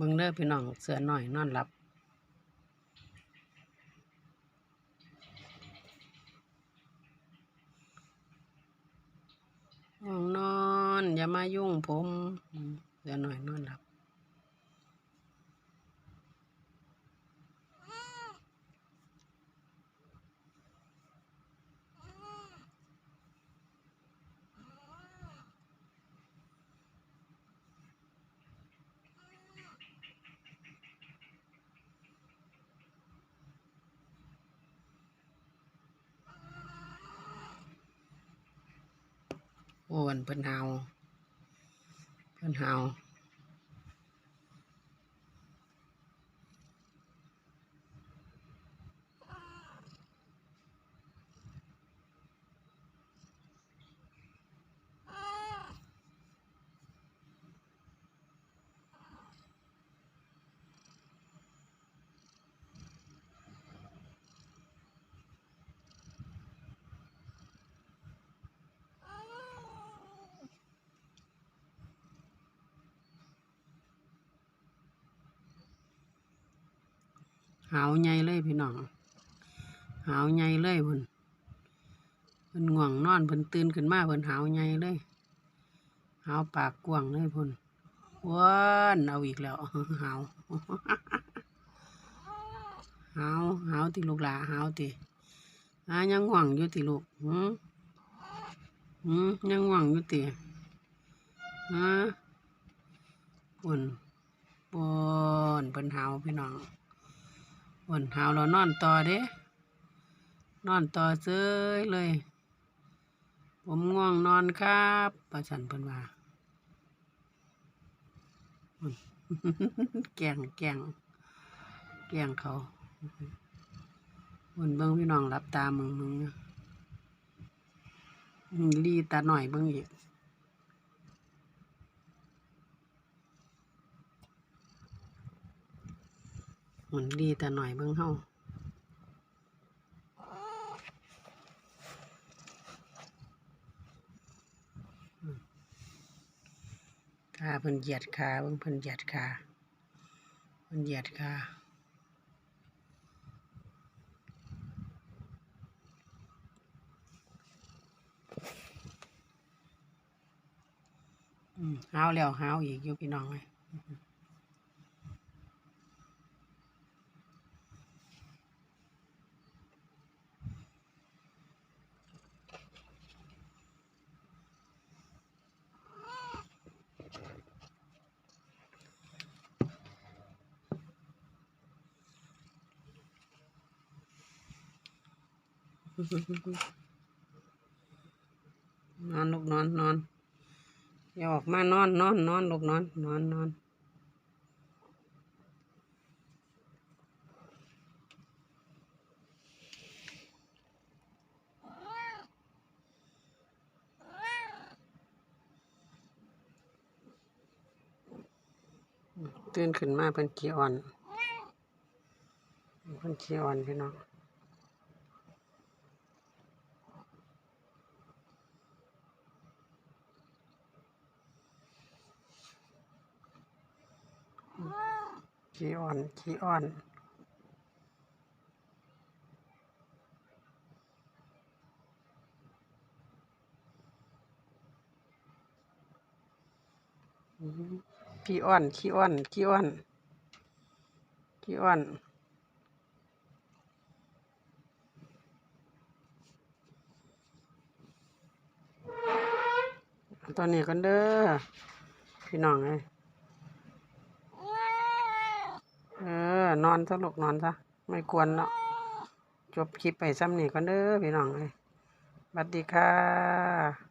เบิ่งเด้อพี่น้องเสือหน่อยนอนหลับง่วงนอน อย่ามายุ่งผมอืมเสือหน่อยนอนหลับ โอ้วันเพิ่นหาวเพิ่นหาว หาวใหญ่เลยพี่น้องหาวใหญ่เลยเพิ่นเพิ่นง่วงนอนเพิ่นตื่นขึ้นมาเพิ่นหาวใหญ่เลยหาวปากกว้างเลยเพิ่นว้านเอาอีกแล้วหาวหาวหาวติลูกหลาหาวติอายังง่วงอยู่ติลูกหืมหืมยังง่วงอยู่ติฮะปุ่นปุ่นเพิ่นหาวพี่น้อง ปุ่นหาวเรานอนต่อเด้ นอนต่อเซยเลย ผมง่วงนอนครับประชันเพิ่นว่าแกงแกงแกงเขาปุ่นเบิ่งพี่น้องรับตามึงมึงอยู่อืมลีตาหน่อยเบิ่งอีก มันดีแต่หน่อยเบิ่งเฮาขาเพิ่นเหยียดขาเบิ่งเพิ่นเหยียดขาเพิ่นเหยียดขาอืมหาวแล้วหาวอีกอยู่พี่น้องเอ้ย นอนลูกนอนนอนอย่าออกมานอนนอนนอนลูกนอนนอนนอนตื่นขึ้นมาเป็นขี้อ่อนเป็นขี้อ่อนพี่น้อง ขี้อ่อน ขี้อ่อนขี้อ่อน ขี้อ่อน ขี้อ่อน ขี้อ่อนตอนนี้กันเด้อพี่น้องเอ้ย เออนอนซะลูกนอนซะไม่ควรเนาะจบคลิปไปซ้ำนี่ก่อนเด้อพี่น้องเลยสวัสดีค่ะ